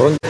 Pronto?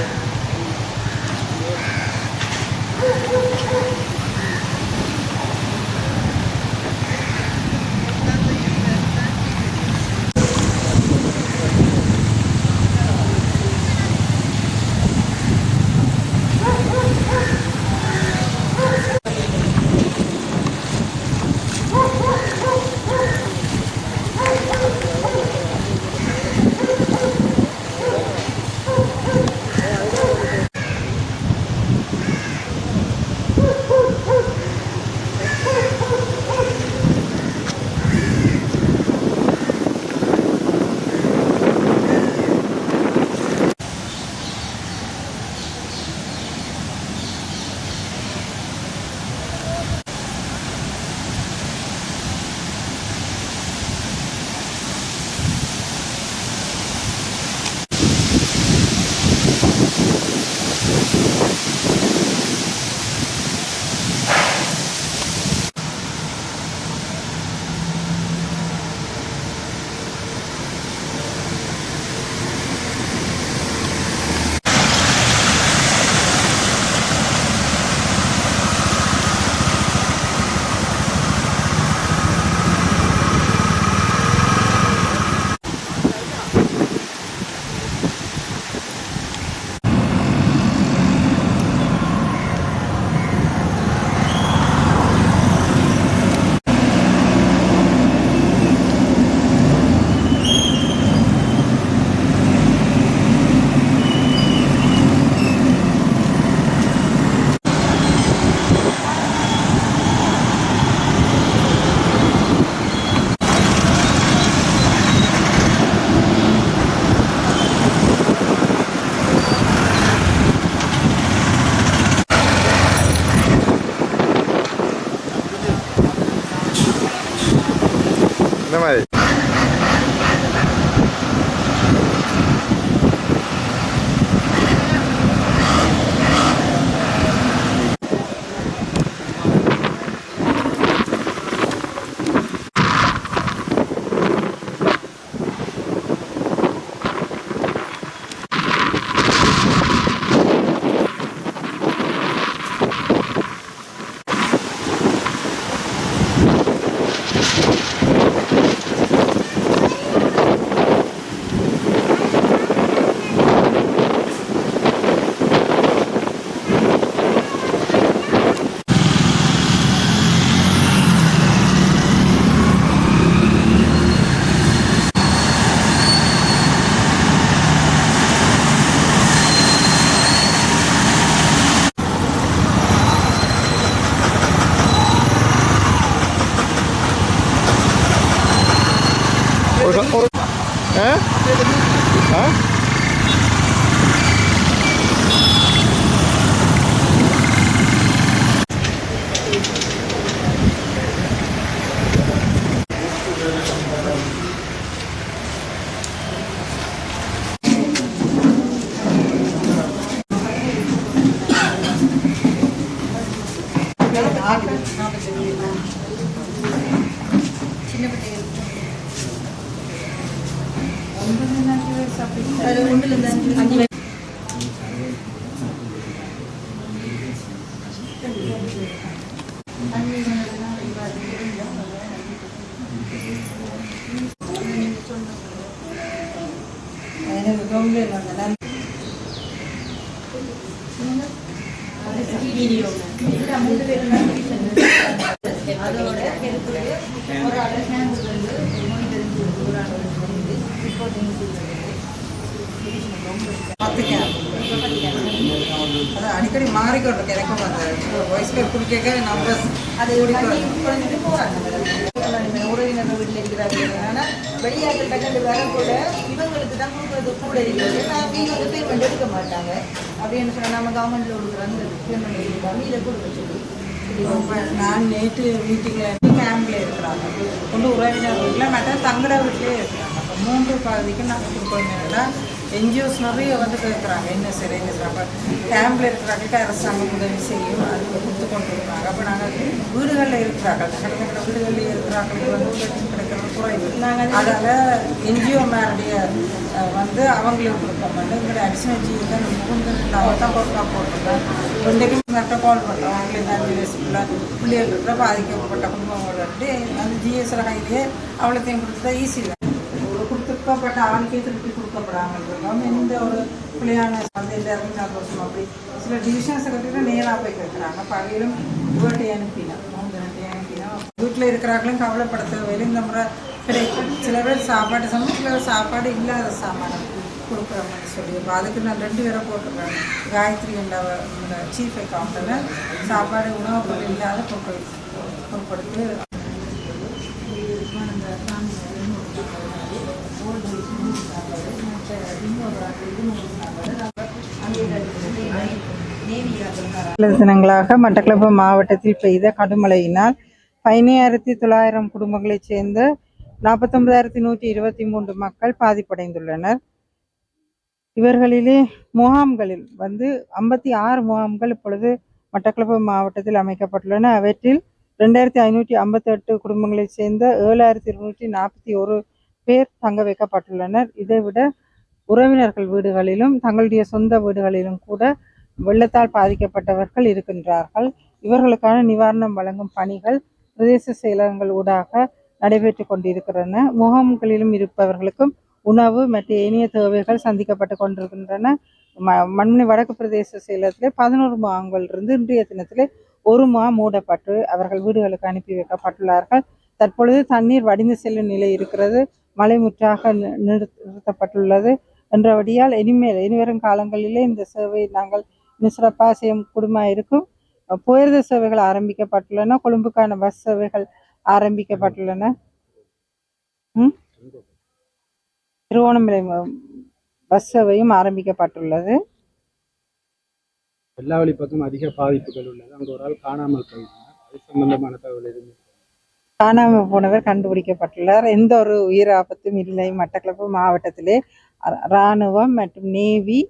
হ্যাঁ? হ্যাঁ? ஒரு ஒரு ஆ ஆ அடிக்கடி மாறிக்கொண்டிருக்கு எனக்கும் அந்த வயசுக்கு குடிக்க நம்ம அது தண்ணி குறைஞ்சிட்டு போறாங்க வீட்டில் இருக்கிறார்கள் ஆனால் வெளியாட்கள் டக்கண்டு இவங்களுக்கு தான் கொடுக்குறது கூட இருக்கிறது நான் வந்து பேமெண்ட் எடுக்க மாட்டாங்க அப்படின்னு சொன்னால் நம்ம கவர்மெண்ட்டில் கொடுக்குற அந்த பேமெண்ட் இதை கொடுக்க சொல்லி நான் நேற்று மீட்டிங்கில் இருக்கிறாங்க. கொண்டு உறவினர் வீட்டில் மற்ற தங்கட வீட்டிலே இருக்கிறாங்க மூன்று பகுதிக்கு நாங்கள் கொடுக்கணும். என்ஜிஓஸ் நிறைய வந்து கேட்குறாங்க என்ன சரி என்ன சரி அப்போ கேம்பில் இருக்கிறாங்களுக்கு அரசாங்கம் உதவி செய்யும் அது கொடுத்து கொண்டு இருக்கிறாங்க அப்போ நாங்கள் வீடுகளில் இருக்கிறாங்க தங்கட வீடுகளில் இருக்கிறாங்களுக்கு வந்து உதவி கிடைக்கிறது குறைவு நாங்கள் அதால் என்ஜிஓ மேருடைய வந்து அவங்களுக்கு கொடுக்க மாட்டோம் எங்களுடைய அடிஷனல் ஜிஓ தான் முகுந்து நாங்கள் தான் பொறுப்பாக போட்டிருக்கோம் ரெண்டுக்கும் கரெக்டாக கால் பண்ணுறோம் அவங்களுக்கு அஞ்சு வயசுக்குள்ள பிள்ளைகள் இருக்கிற பாதிக்கப்பட்ட குடும்பங்களோட அந்த ஜிஎஸ்ல கையிலேயே அவ்வளோத்தையும் கொடுத்தா ஈஸி தான் ஒரு கொடுத்துக்கப்பட்ட ஆளுக்கே திருப்பி கொடுக்கப்படாமல் இருக்கோம் எந்த ஒரு பிள்ளையான சந்தையில் இறங்கினா நான் அப்படி சில டிவிஷன் செக்ரட்டரி நேராக போய் கேட்குறாங்க பகையிலும் இவர்கிட்ட அனுப்பினோம் மூன்று அனுப்பினோம் வீட்டில் இருக்கிறாங்களும் கவலைப்பட தேவையில்லை. இந்த முறை கிடைக்கும். சில பேர் சாப்பாடு சமைச்சு சில பேர் சாப்பாடு இல்லாத சாமானம் கொடுக்குற மாதிரி சொல்லி. இப்போ அதுக்கு நான் ரெண்டு பேரை போட்டிருக்கேன். காயத்ரி என்ற சீஃப் அக்கௌண்ட்டில் சாப்பாடு உணவு பொருள் இல்லாத பொருட்கள் பொருட்படுத்தி சில தினங்களாக மட்டக்களப்பு மாவட்டத்தில் பெய்த கடுமழையினால் பதினாயிரத்தி தொள்ளாயிரம் குடும்பங்களைச் சேர்ந்த நாற்பத்தொன்பதாயிரத்தி நூற்றி இருபத்தி மூன்று மக்கள் பாதிப்படைந்துள்ளனர். இவர்களிலே முகாம்களில் வந்து ஐம்பத்தி ஆறு முகாம்கள் இப்பொழுது மட்டக்களப்பு மாவட்டத்தில் அமைக்கப்பட்டுள்ளன. அவற்றில் ரெண்டாயிரத்தி ஐநூற்றி ஐம்பத்தெட்டு குடும்பங்களைச் சேர்ந்த ஏழாயிரத்தி இருநூற்றி நாற்பத்தி ஒரு பேர் தங்க வைக்கப்பட்டுள்ளனர். இதைவிட உறவினர்கள் வீடுகளிலும் தங்களுடைய சொந்த வீடுகளிலும் கூட வெள்ளத்தால் பாதிக்கப்பட்டவர்கள் இருக்கின்றார்கள். இவர்களுக்கான நிவாரணம் வழங்கும் பணிகள் பிரதேச செயலகங்கள் ஊடாக நடைபெற்று கொண்டிருக்கின்றன. முகாம்களிலும் இருப்பவர்களுக்கும் உணவு மற்றும் ஏனைய தேவைகள் சந்திக்கப்பட்டு கொண்டிருக்கின்றன. ம மண்மணி வடக்கு பிரதேச செயலகத்திலே பதினோரு முகாம்கள் இருந்து இன்றைய தினத்திலே ஒரு முகாம் மூடப்பட்டு அவர்கள் வீடுகளுக்கு அனுப்பி வைக்கப்பட்டுள்ளார்கள். தற்பொழுது தண்ணீர் வடிந்து செல்லும் நிலை இருக்கிறது. மழை முற்றாக நிறுத்தப்பட்டுள்ளது. என்றபடியால் இனிமேல் இனிவரும் காலங்களிலே இந்த சேவை நாங்கள் இன்னும் சிறப்பாக செய்யும் குடும்பம் இருக்கும். புயர்த சேவைகள் ஆரம்பிக்கப்பட்டுள்ளன கொழும்புக்கான பஸ் சேவைகள் ஆரம்பிக்கப்பட்டுள்ளன? திருவோணமலை பஸ் சேவையும் ஆரம்பிக்கப்பட்டுள்ளது. வெள்ளாவளி பக்கம் அதிக பாதிப்புகள் உள்ளது. அங்கே ஒரு ஆள் காணாமல் போயிருந்தார் அது சம்பந்தமான தகவல் எதுவும்? காணாமல் போனவர் கண்டுபிடிக்கப்பட்டுள்ளார். எந்த ஒரு உயிர் ஆபத்தும் இல்லை. மட்டக்களப்பு மாவட்டத்திலே இராணுவம் மற்றும் நேவி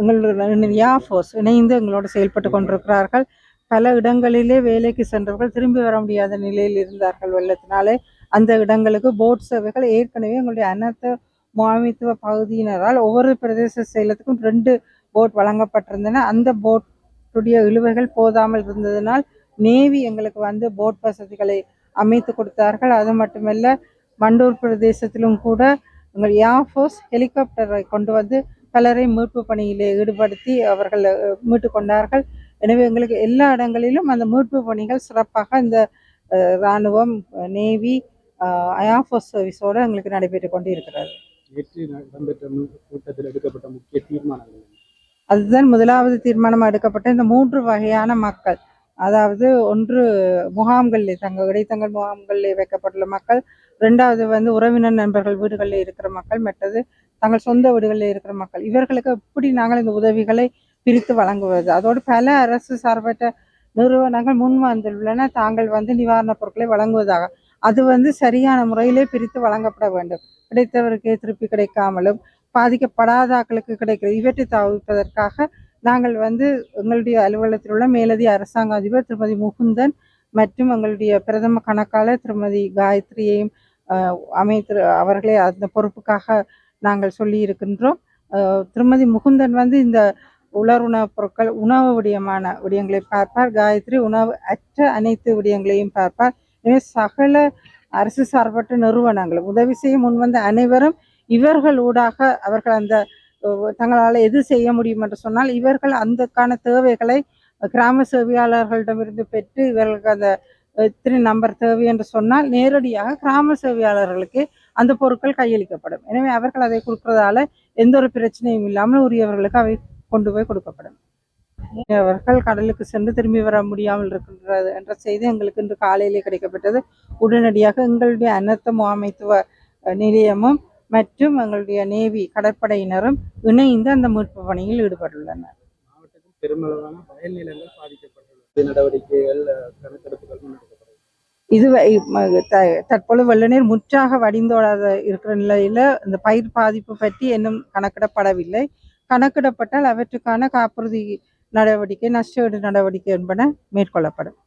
எங்களுடைய ஃபோர்ஸ் இணைந்து எங்களோடு செயல்பட்டு கொண்டிருக்கிறார்கள். பல இடங்களிலே வேலைக்கு சென்றவர்கள் திரும்பி வர முடியாத நிலையில் இருந்தார்கள் வெள்ளத்தினாலே. அந்த இடங்களுக்கு போட் சேவைகள் ஏற்கனவே எங்களுடைய அனைத்து முகாமித்துவ பகுதியினரால் ஒவ்வொரு பிரதேச செயலத்துக்கும் ரெண்டு போட் வழங்கப்பட்டிருந்தன. அந்த போட்டுடைய இழுவைகள் போதாமல் இருந்ததினால் நேவி எங்களுக்கு வந்து போட் வசதிகளை அமைத்து கொடுத்தார்கள். அது மட்டுமல்ல மண்டூர் பிரதேசத்திலும் கூட எங்கள் ஏர்ஃபோர்ஸ் ஹெலிகாப்டரை கொண்டு வந்து பலரை மீட்பு பணியிலே ஈடுபடுத்தி அவர்கள் மீட்டு கொண்டார்கள். எனவே எங்களுக்கு எல்லா இடங்களிலும் அந்த மீட்பு பணிகள் சிறப்பாக இந்த இராணுவம் நேவி ஏர்ஃபோர்ஸ் சர்வீஸோடு எங்களுக்கு நடைபெற்று கொண்டு இருக்கிறது நேற்று இடம்பெற்ற மு- கூட்டத்தில் எடுக்கப்பட்ட முக்கிய தீர்மானங்கள் என்ன? அதுதான் முதலாவது தீர்மானம் எடுக்கப்பட்ட இந்த மூன்று வகையான மக்கள். அதாவது ஒன்று முகாம்களில் தங்க இடைத்தங்கள் முகாம்களில் வைக்கப்பட்டுள்ள மக்கள் ரெண்டாவது வந்து உறவினர் நண்பர்கள் வீடுகளில் இருக்கிற மக்கள் மற்றது தங்கள் சொந்த வீடுகளில் இருக்கிற மக்கள். இவர்களுக்கு எப்படி நாங்கள் இந்த உதவிகளை பிரித்து வழங்குவது? அதோடு பல அரசு சார்பற்ற நிறுவனங்கள் முன் வந்துள்ளன. தாங்கள் வந்து நிவாரணப் பொருட்களை வழங்குவதாக. அது வந்து சரியான முறையிலே பிரித்து வழங்கப்பட வேண்டும். கிடைத்தவருக்கே திருப்பி கிடைக்காமலும் பாதிக்கப்படாதாக்களுக்கு கிடைக்கிறது. இவற்றை தவிர்ப்பதற்காக நாங்கள் வந்து எங்களுடைய அலுவலகத்தில் உள்ள மேலதிக அரசாங்க அதிபர் திருமதி முகுந்தன் மற்றும் எங்களுடைய பிரதம கணக்காளர் திருமதி காயத்ரியையும் அமைத்து அவர்களே அந்த பொறுப்புக்காக நாங்கள் சொல்லி இருக்கின்றோம். திருமதி முகுந்தன் வந்து இந்த உலர் உணவுப் பொருட்கள் உணவு விடயமான விடயங்களை பார்ப்பார். காயத்ரி உணவு அற்ற அனைத்து விடயங்களையும் பார்ப்பார். எனவே சகல அரசு சார்பற்ற நிறுவனங்களும் உதவி செய்ய முன்வந்த அனைவரும் இவர்கள் ஊடாக அவர்கள் அந்த தங்களால் எது செய்ய முடியும் என்று சொன்னால் இவர்கள் அந்தக்கான தேவைகளை கிராம சேவையாளர்களிடமிருந்து பெற்று இவர்களுக்கு அந்த இத்தனை நம்பர் தேவை என்று சொன்னால் நேரடியாக கிராம சேவையாளர்களுக்கு அந்த பொருட்கள் கையளிக்கப்படும். எனவே அவர்கள் அதை கொடுக்கறதால எந்த ஒரு பிரச்சனையும் இல்லாமல் உரியவர்களுக்கு அவை கொண்டு போய் கொடுக்கப்படும். அவர்கள் கடலுக்கு சென்று திரும்பி வர முடியாமல் இருக்கின்றது என்ற செய்தி எங்களுக்கு இன்று காலையிலே கிடைக்கப்பட்டது. உடனடியாக எங்களுடைய அனர்த்த முகாமைத்துவ நிலையமும் மற்றும் எங்களுடைய நேவி கடற்படையினரும் இணைந்து அந்த மீட்பு பணியில் ஈடுபட்டுள்ளனர். பெருமளவான வயல் நிலங்கள் பாதிக்கப்படும் நடவடிக்கைகள் கணக்கெடுப்புகள் இது த- தற்பொழுது வெள்ளநீர் முற்றாக வடிந்தோடாத இருக்கிற நிலையில இந்த பயிர் பாதிப்பு பற்றி இன்னும் கணக்கிடப்படவில்லை. கணக்கிடப்பட்டால் அவற்றுக்கான காப்புறுதி நடவடிக்கை நஷ்டஈடு நடவடிக்கை என்பன மேற்கொள்ளப்படும்.